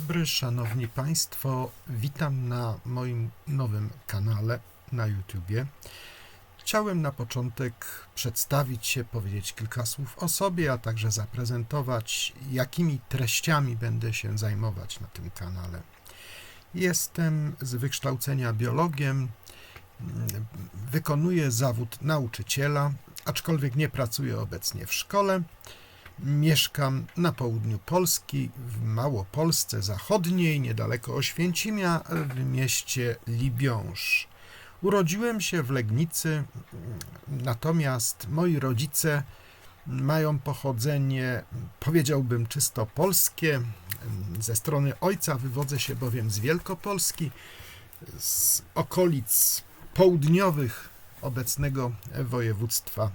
dobry, szanowni państwo. Witam na moim nowym kanale na YouTubie. Chciałem na początek przedstawić się, powiedzieć kilka słów o sobie, a także zaprezentować, jakimi treściami będę się zajmować na tym kanale. Jestem z wykształcenia biologiem, wykonuję zawód nauczyciela, aczkolwiek nie pracuję obecnie w szkole. Mieszkam na południu Polski, w Małopolsce Zachodniej, niedaleko Oświęcimia, w mieście Libiąż. Urodziłem się w Legnicy, natomiast moi rodzice mają pochodzenie, powiedziałbym, czysto polskie. Ze strony ojca wywodzę się bowiem z Wielkopolski, z okolic południowych obecnego województwa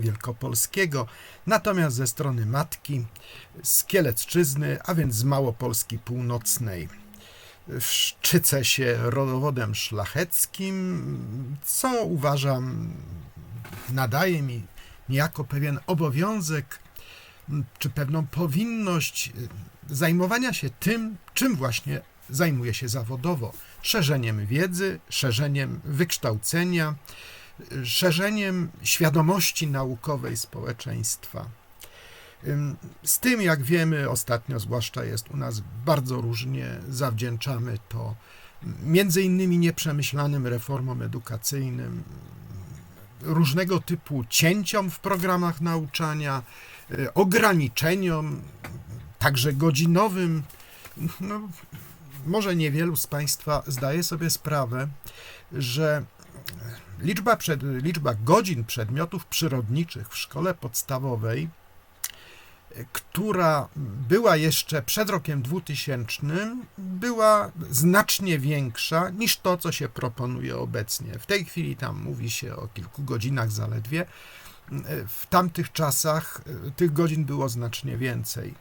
wielkopolskiego, natomiast ze strony matki z Kielecczyzny, a więc z Małopolski Północnej. Szczycę się rodowodem szlacheckim, co uważam nadaje mi niejako pewien obowiązek czy pewną powinność zajmowania się tym, czym właśnie zajmuję się zawodowo. Szerzeniem wiedzy, szerzeniem wykształcenia, szerzeniem świadomości naukowej społeczeństwa. Z tym, jak wiemy, ostatnio zwłaszcza jest u nas bardzo różnie. Zawdzięczamy to między innymi nieprzemyślanym reformom edukacyjnym, różnego typu cięciom w programach nauczania, y, ograniczeniom, także godzinowym. No, może niewielu z Państwa zdaje sobie sprawę, że liczba, przed, liczba godzin przedmiotów przyrodniczych w szkole podstawowej, która była jeszcze przed rokiem 2000, była znacznie większa niż to, co się proponuje obecnie. W tej chwili tam mówi się o kilku godzinach zaledwie. W tamtych czasach tych godzin było znacznie więcej.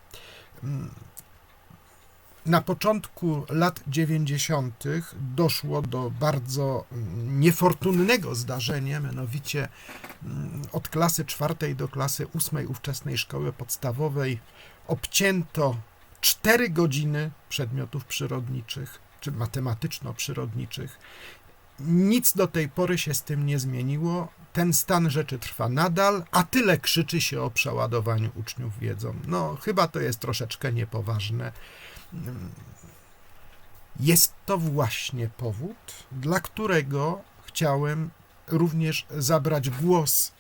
Na początku lat 90. doszło do bardzo niefortunnego zdarzenia, mianowicie mm, od klasy czwartej do klasy ósmej ówczesnej szkoły podstawowej obcięto 4 godziny przedmiotów przyrodniczych czy matematyczno-przyrodniczych. Nic do tej pory się z tym nie zmieniło. Ten stan rzeczy trwa nadal, a tyle krzyczy się o przeładowaniu uczniów wiedzą. No, chyba to jest troszeczkę niepoważne. Jest to właśnie powód, dla którego chciałem również zabrać głos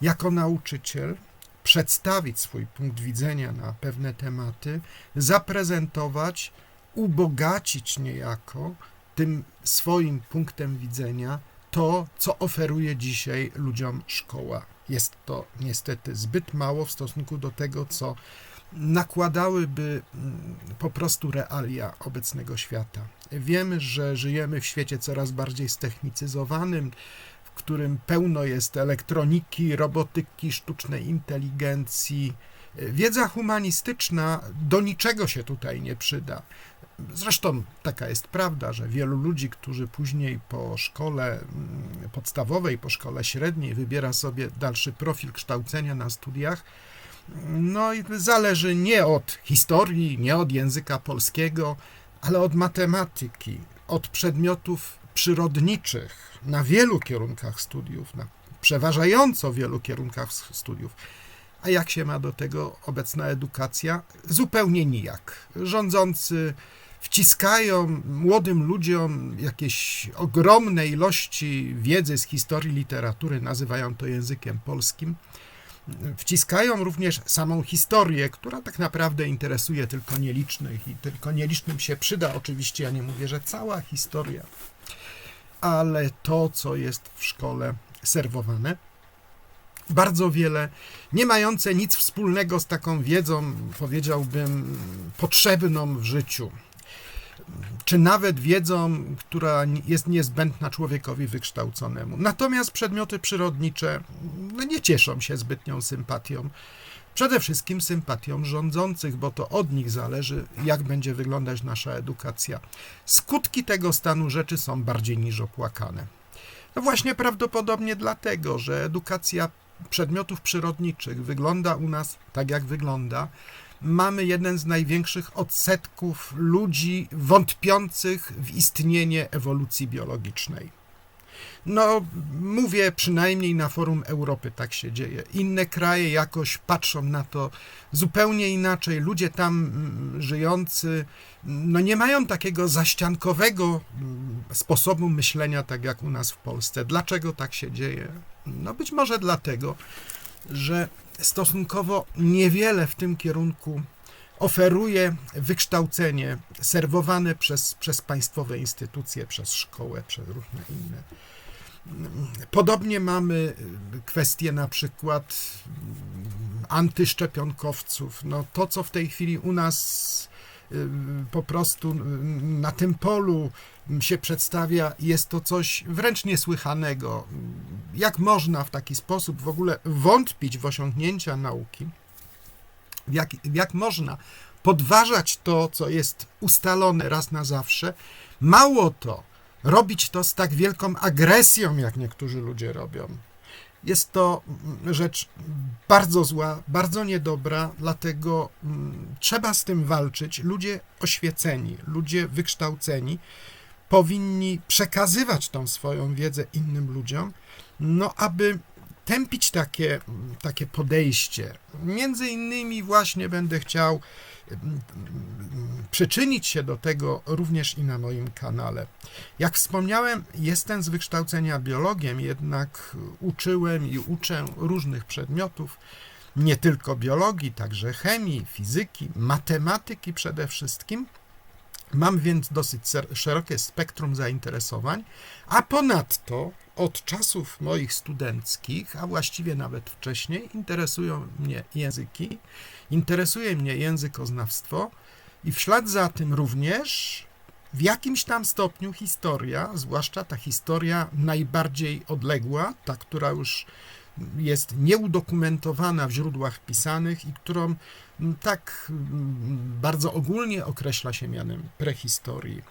jako nauczyciel, przedstawić swój punkt widzenia na pewne tematy, zaprezentować, ubogacić niejako tym swoim punktem widzenia to, co oferuje dzisiaj ludziom szkoła. Jest to niestety zbyt mało w stosunku do tego, co nakładałyby mm, po prostu realia obecnego świata. Wiemy, że żyjemy w świecie coraz bardziej ztechnicyzowanym, w którym pełno jest elektroniki, robotyki, sztucznej inteligencji. Wiedza humanistyczna do niczego się tutaj nie przyda. Zresztą taka jest prawda, że wielu ludzi, którzy później po szkole mm, podstawowej, po szkole średniej wybiera sobie dalszy profil kształcenia na studiach, no zależy nie od historii, nie od języka polskiego, ale od matematyki, od przedmiotów przyrodniczych na wielu kierunkach studiów, na przeważająco wielu kierunkach studiów. A jak się ma do tego obecna edukacja? Zupełnie nijak. Rządzący wciskają młodym ludziom jakieś ogromne ilości wiedzy z historii literatury, nazywają to językiem polskim wciskają również samą historię, która tak naprawdę interesuje tylko nielicznych i tylko nielicznym się przyda. Oczywiście ja nie mówię, że cała historia, ale to, co jest w szkole serwowane, bardzo wiele, nie mające nic wspólnego z taką wiedzą, powiedziałbym, potrzebną w życiu czy nawet wiedzą, która jest niezbędna człowiekowi wykształconemu. Natomiast przedmioty przyrodnicze no, nie cieszą się zbytnią sympatią. Przede wszystkim sympatią rządzących, bo to od nich zależy, jak będzie wyglądać nasza edukacja. Skutki tego stanu rzeczy są bardziej niż opłakane. No właśnie prawdopodobnie dlatego, że edukacja przedmiotów przyrodniczych wygląda u nas tak, jak wygląda, mamy jeden z największych odsetków ludzi wątpiących w istnienie ewolucji biologicznej. No, mówię przynajmniej na forum Europy tak się dzieje. Inne kraje jakoś patrzą na to zupełnie inaczej. Ludzie tam mm, żyjący no nie mają takiego zaściankowego mm, sposobu myślenia, tak jak u nas w Polsce. Dlaczego tak się dzieje? No być może dlatego, że stosunkowo niewiele w tym kierunku oferuje wykształcenie serwowane przez, przez państwowe instytucje, przez szkołę, przez różne inne. Podobnie mamy kwestię na przykład antyszczepionkowców. No to, co w tej chwili u nas po prostu na tym polu się przedstawia, jest to coś wręcz niesłychanego. Jak można w taki sposób w ogóle wątpić w osiągnięcia nauki? Jak, jak można podważać to, co jest ustalone raz na zawsze? Mało to, robić to z tak wielką agresją, jak niektórzy ludzie robią. Jest to rzecz bardzo zła, bardzo niedobra, dlatego mm, trzeba z tym walczyć. Ludzie oświeceni, ludzie wykształceni powinni przekazywać tą swoją wiedzę innym ludziom, no aby tępić takie, takie podejście. Między innymi właśnie będę chciał mm, przyczynić się do tego również i na moim kanale. Jak wspomniałem, jestem z wykształcenia biologiem, jednak uczyłem i uczę różnych przedmiotów, nie tylko biologii, także chemii, fizyki, matematyki przede wszystkim. Mam więc dosyć szerokie spektrum zainteresowań, a ponadto od czasów moich studenckich, a właściwie nawet wcześniej, interesują mnie języki, interesuje mnie językoznawstwo i w ślad za tym również w jakimś tam stopniu historia, zwłaszcza ta historia najbardziej odległa, ta, która już jest nieudokumentowana w źródłach pisanych i którą tak bardzo ogólnie określa się mianem prehistorii.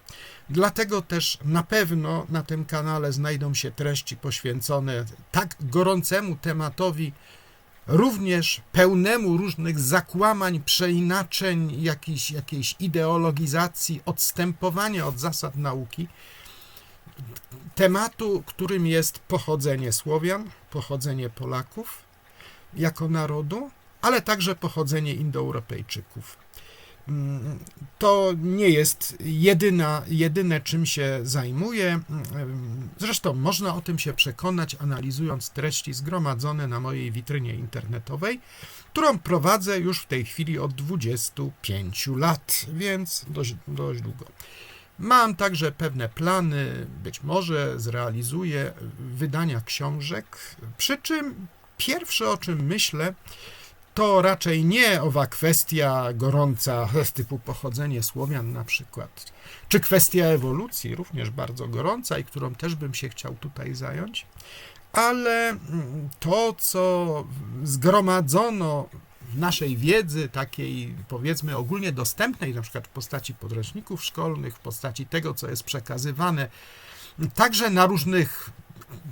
Dlatego też na pewno na tym kanale znajdą się treści poświęcone tak gorącemu tematowi, również pełnemu różnych zakłamań, przeinaczeń, jakiejś, jakiejś ideologizacji, odstępowania od zasad nauki, tematu, którym jest pochodzenie Słowian, pochodzenie Polaków jako narodu, ale także pochodzenie Indoeuropejczyków. To nie jest jedyna, jedyne, czym się zajmuję. Zresztą można o tym się przekonać, analizując treści zgromadzone na mojej witrynie internetowej, którą prowadzę już w tej chwili od 25 lat, więc dość, dość długo. Mam także pewne plany, być może zrealizuję wydania książek, przy czym pierwsze o czym myślę, to raczej nie owa kwestia gorąca typu pochodzenie Słowian na przykład, czy kwestia ewolucji, również bardzo gorąca i którą też bym się chciał tutaj zająć, ale mm, to, co zgromadzono w naszej wiedzy, takiej powiedzmy ogólnie dostępnej, na przykład w postaci podręczników szkolnych, w postaci tego, co jest przekazywane także na różnych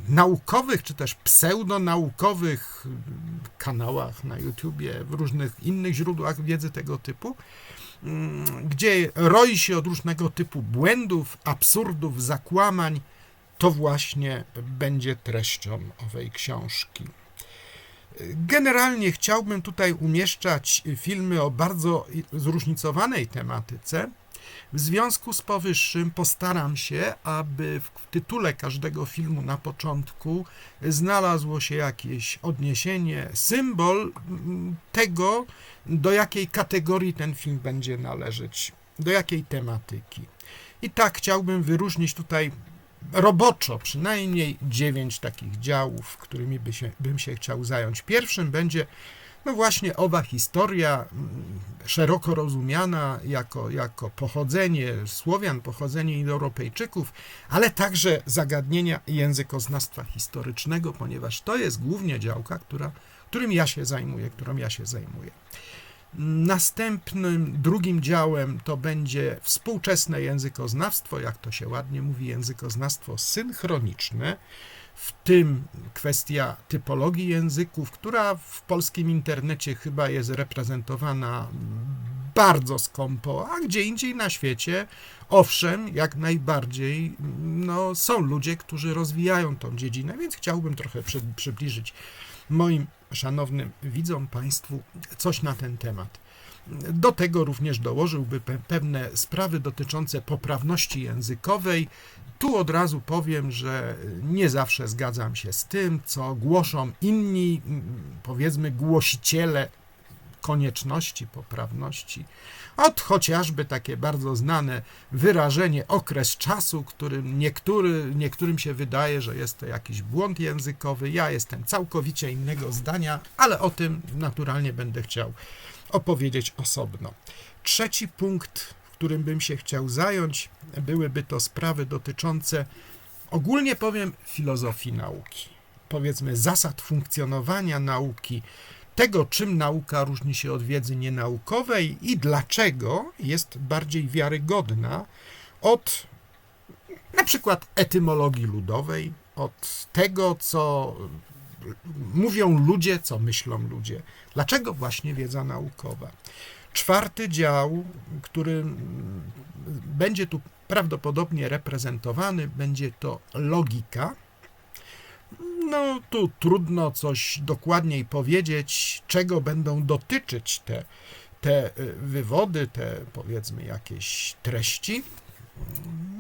naukowych, czy też pseudonaukowych kanałach na YouTubie, w różnych innych źródłach wiedzy tego typu, mm, gdzie roi się od różnego typu błędów, absurdów, zakłamań, to właśnie będzie treścią owej książki. Generalnie chciałbym tutaj umieszczać filmy o bardzo zróżnicowanej tematyce, w związku z powyższym postaram się, aby w tytule każdego filmu na początku znalazło się jakieś odniesienie, symbol mm, tego, do jakiej kategorii ten film będzie należeć, do jakiej tematyki. I tak chciałbym wyróżnić tutaj roboczo przynajmniej dziewięć takich działów, którymi by się, bym się chciał zająć. Pierwszym będzie no właśnie owa historia, mm, szeroko rozumiana jako, jako pochodzenie Słowian, pochodzenie Indoeuropejczyków, ale także zagadnienia językoznawstwa historycznego, ponieważ to jest głównie działka, która, którym ja się zajmuję, którą ja się zajmuję. Następnym, drugim działem to będzie współczesne językoznawstwo, jak to się ładnie mówi, językoznawstwo synchroniczne, w tym kwestia typologii języków, która w polskim internecie chyba jest reprezentowana bardzo skąpo, a gdzie indziej na świecie, owszem, jak najbardziej, no, są ludzie, którzy rozwijają tą dziedzinę, więc chciałbym trochę przy, przybliżyć moim szanownym widzom, Państwu coś na ten temat. Do tego również dołożyłby pe pewne sprawy dotyczące poprawności językowej. Tu od razu powiem, że nie zawsze zgadzam się z tym, co głoszą inni, powiedzmy, głosiciele konieczności poprawności. Od chociażby takie bardzo znane wyrażenie okres czasu, którym niektóry, niektórym się wydaje, że jest to jakiś błąd językowy. Ja jestem całkowicie innego zdania, ale o tym naturalnie będę chciał opowiedzieć osobno. Trzeci punkt, którym bym się chciał zająć, byłyby to sprawy dotyczące, ogólnie powiem, filozofii nauki. Powiedzmy, zasad funkcjonowania nauki, tego, czym nauka różni się od wiedzy nienaukowej i dlaczego jest bardziej wiarygodna od na przykład etymologii ludowej, od tego, co mówią ludzie, co myślą ludzie. Dlaczego właśnie wiedza naukowa? Czwarty dział, który będzie tu prawdopodobnie reprezentowany, będzie to logika no, tu trudno coś dokładniej powiedzieć, czego będą dotyczyć te, te y, wywody, te powiedzmy jakieś treści.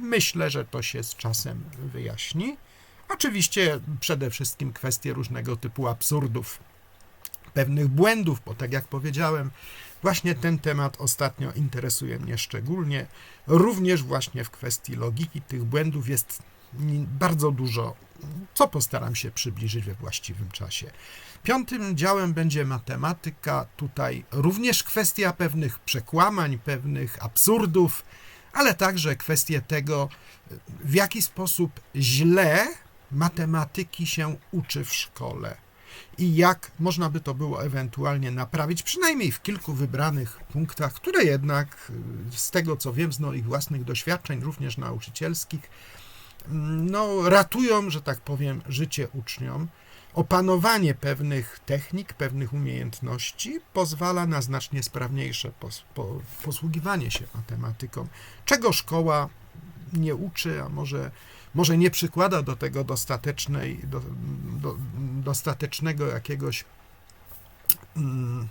Myślę, że to się z czasem wyjaśni. Oczywiście przede wszystkim kwestie różnego typu absurdów, pewnych błędów, bo tak jak powiedziałem, właśnie ten temat ostatnio interesuje mnie szczególnie. Również właśnie w kwestii logiki tych błędów jest bardzo dużo, co postaram się przybliżyć we właściwym czasie. Piątym działem będzie matematyka. Tutaj również kwestia pewnych przekłamań, pewnych absurdów, ale także kwestie tego, w jaki sposób źle matematyki się uczy w szkole i jak można by to było ewentualnie naprawić, przynajmniej w kilku wybranych punktach, które jednak z tego co wiem, z moich własnych doświadczeń, również nauczycielskich, no, ratują, że tak powiem, życie uczniom. Opanowanie pewnych technik, pewnych umiejętności pozwala na znacznie sprawniejsze pos, po, posługiwanie się matematyką, czego szkoła nie uczy, a może, może nie przykłada do tego dostatecznej, do, do, dostatecznego jakiegoś mm,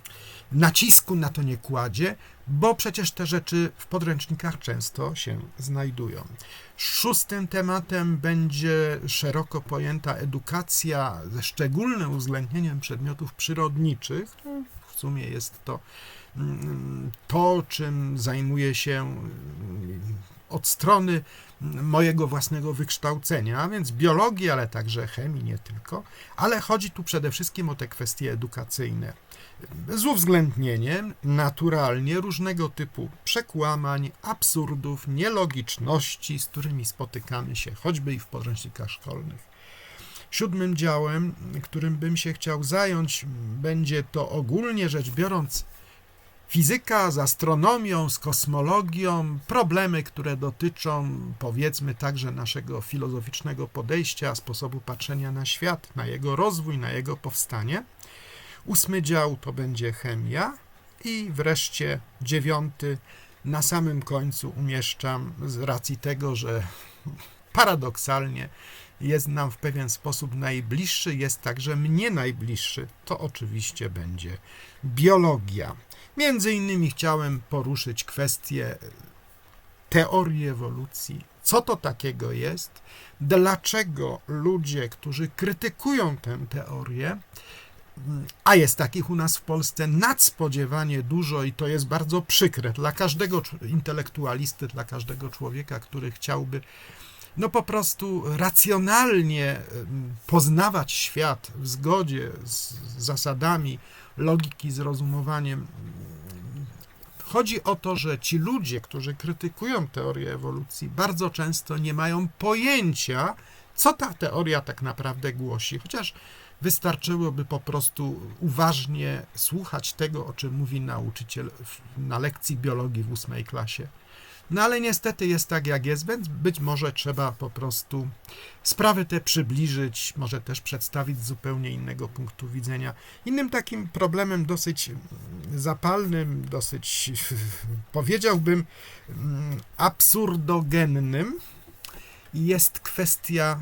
nacisku na to nie kładzie, bo przecież te rzeczy w podręcznikach często się znajdują. Szóstym tematem będzie szeroko pojęta edukacja ze szczególnym uwzględnieniem przedmiotów przyrodniczych. W sumie jest to mm, to, czym zajmuję się mm, od strony mojego własnego wykształcenia, a więc biologii, ale także chemii, nie tylko, ale chodzi tu przede wszystkim o te kwestie edukacyjne z uwzględnieniem naturalnie różnego typu przekłamań, absurdów, nielogiczności, z którymi spotykamy się choćby i w podręcznikach szkolnych. Siódmym działem, którym bym się chciał zająć, będzie to ogólnie rzecz biorąc fizyka z astronomią, z kosmologią, problemy, które dotyczą powiedzmy także naszego filozoficznego podejścia, sposobu patrzenia na świat, na jego rozwój, na jego powstanie. Ósmy dział to będzie chemia i wreszcie dziewiąty na samym końcu umieszczam z racji tego, że paradoksalnie jest nam w pewien sposób najbliższy, jest także mnie najbliższy, to oczywiście będzie biologia. Między innymi chciałem poruszyć kwestię teorii ewolucji. Co to takiego jest? Dlaczego ludzie, którzy krytykują tę teorię, a jest takich u nas w Polsce nadspodziewanie dużo i to jest bardzo przykre dla każdego intelektualisty, dla każdego człowieka, który chciałby no po prostu racjonalnie poznawać świat w zgodzie z zasadami logiki, z rozumowaniem. Chodzi o to, że ci ludzie, którzy krytykują teorię ewolucji, bardzo często nie mają pojęcia, co ta teoria tak naprawdę głosi, chociaż wystarczyłoby po prostu uważnie słuchać tego, o czym mówi nauczyciel na lekcji biologii w ósmej klasie. No ale niestety jest tak, jak jest, więc być może trzeba po prostu sprawy te przybliżyć, może też przedstawić z zupełnie innego punktu widzenia. Innym takim problemem dosyć zapalnym, dosyć powiedziałbym mm, absurdogennym jest kwestia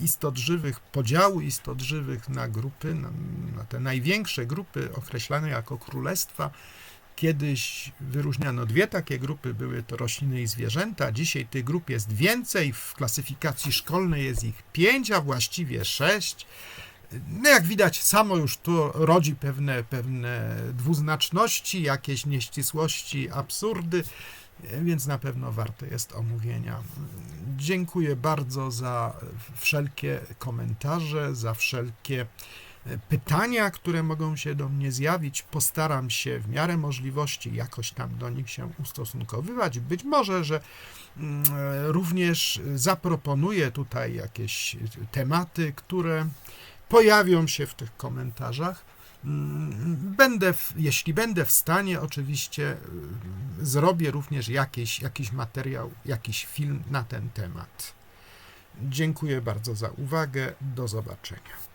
e, istot żywych, podziału istot żywych na grupy, na, na te największe grupy określane jako królestwa. Kiedyś wyróżniano dwie takie grupy, były to rośliny i zwierzęta. Dzisiaj tych grup jest więcej, w klasyfikacji szkolnej jest ich pięć, a właściwie sześć. No jak widać, samo już to rodzi pewne, pewne dwuznaczności, jakieś nieścisłości, absurdy, więc na pewno warte jest omówienia. Dziękuję bardzo za wszelkie komentarze, za wszelkie pytania, które mogą się do mnie zjawić. Postaram się w miarę możliwości jakoś tam do nich się ustosunkowywać. Być może, że mm, również zaproponuję tutaj jakieś tematy, które pojawią się w tych komentarzach. Mm, Będę, jeśli będę w stanie, oczywiście y, zrobię również jakiś, jakiś materiał, jakiś film na ten temat. Dziękuję bardzo za uwagę. Do zobaczenia.